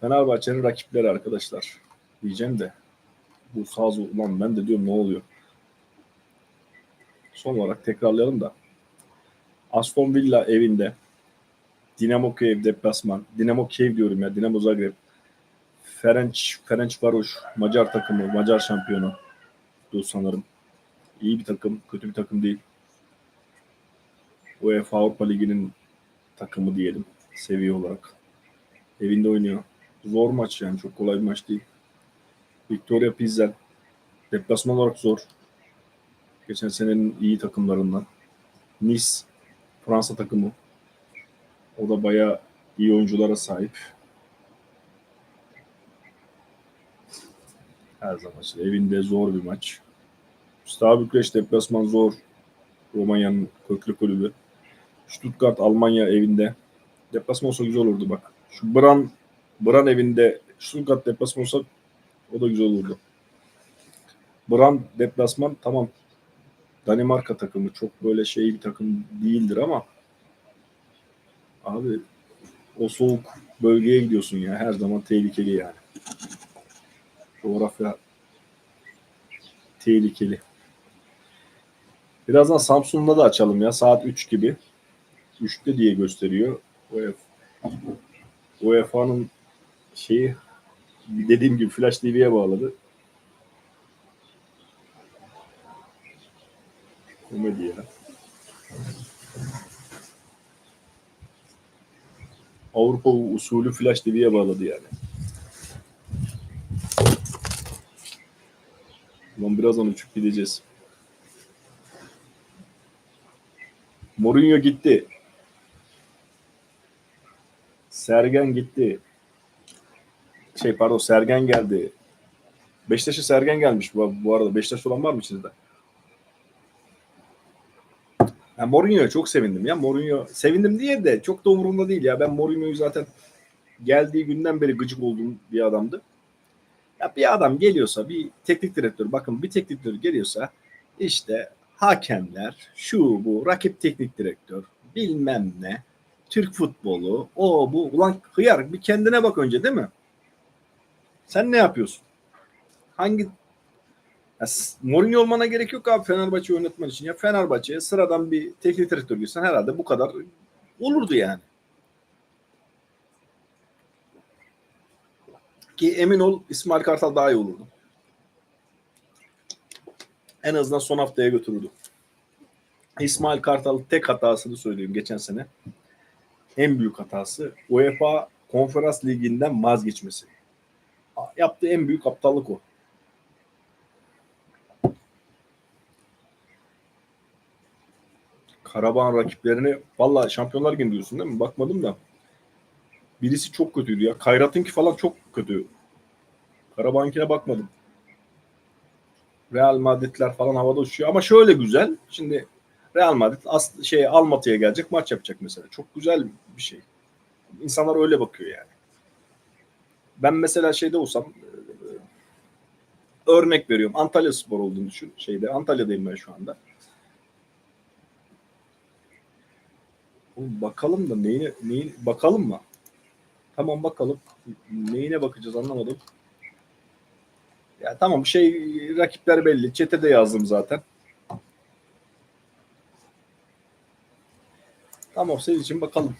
Fenerbahçe'nin rakipleri arkadaşlar. Diyeceğim de bu saz ulan ben de diyorum ne oluyor? Son olarak tekrarlayalım da. Aston Villa evinde. Dinamo Kiev deplasman. Dinamo Kiev diyorum ya. Dinamo Zagreb. Ferenc, Ferenc Varoş Macar takımı. Macar şampiyonu. Bu sanırım. İyi bir takım. Kötü bir takım değil. UEFA Avrupa Ligi'nin takımı diyelim. Seviye olarak. Evinde oynuyor. Zor maç yani. Çok kolay bir maç değil. Victoria Pilsen. Deplasman olarak zor. Geçen senenin iyi takımlarından. Nice. Fransa takımı. O da bayağı iyi oyunculara sahip. Her zaman işte evinde zor bir maç. Steaua Bükreş deplasman zor. Romanya'nın köklü kulübü. Stuttgart Almanya evinde. Deplasman olsa güzel olurdu bak. Şu Bran Bran evinde Stuttgart deplasman olsa o da güzel olurdu. Bran deplasman tamam. Danimarka takımı çok böyle şey bir takım değildir ama abi o soğuk bölgeye gidiyorsun ya her zaman tehlikeli yani. Coğrafya tehlikeli. Birazdan Samsun'da da açalım ya saat 3 gibi. 3'te diye gösteriyor. UEFA UEFA'nın şeyi dediğim gibi Flash TV'ye bağladı. Komedi ya. Avrupa usulü Flash TV'ye bağladı yani. Ulan birazdan uçup gideceğiz. Mourinho gitti. Sergen gitti. Şey pardon Sergen geldi. Beşiktaş'a Sergen gelmiş bu, bu arada. Beşiktaş olan var mı içinizde? Ben Mourinho'ya çok sevindim ya. Mourinho sevindim diye de çok da umurumda değil ya. Ben Mourinho'yu zaten geldiği günden beri gıcık olduğum bir adamdı. Ya bir adam geliyorsa bir teknik direktör bakın bir teknik direktör geliyorsa işte hakemler şu bu rakip teknik direktör bilmem ne Türk futbolu o bu ulan hıyar bir kendine bak önce değil mi? Sen ne yapıyorsun? Hangi ya, Mourinho olmana gerek yok abi Fenerbahçe yönetmen için. Ya Fenerbahçe'ye sıradan bir teknik direktör girsen herhalde bu kadar olurdu yani. Ki emin ol İsmail Kartal daha iyi olurdu. En azından son haftaya götürürdü. İsmail Kartal tek hatasını söyleyeyim geçen sene. En büyük hatası UEFA Konferans Ligi'nden vazgeçmesi. Yaptığı en büyük aptallık o. Karabağ rakiplerini valla Şampiyonlar Ligi diyorsun değil mi? Bakmadım da. Birisi çok kötüydü ya. Kayrat'ınki falan çok kötü. Karabağ'ınkine bakmadım. Real Madrid'ler falan havada uçuyor ama şöyle güzel. Şimdi Real Madrid as şey Almatı'ya gelecek maç yapacak mesela. Çok güzel bir şey. İnsanlar öyle bakıyor yani. Ben mesela şeyde olsam e, örnek veriyorum. Antalya Spor olduğunu düşün. Şeyde Antalya'dayım ben şu anda. Oğlum bakalım da neyine, neyin bakalım mı? Tamam bakalım. Neyine bakacağız anlamadım. Ya tamam şey rakipler belli. Çetede yazdım zaten. Tamam senin için bakalım.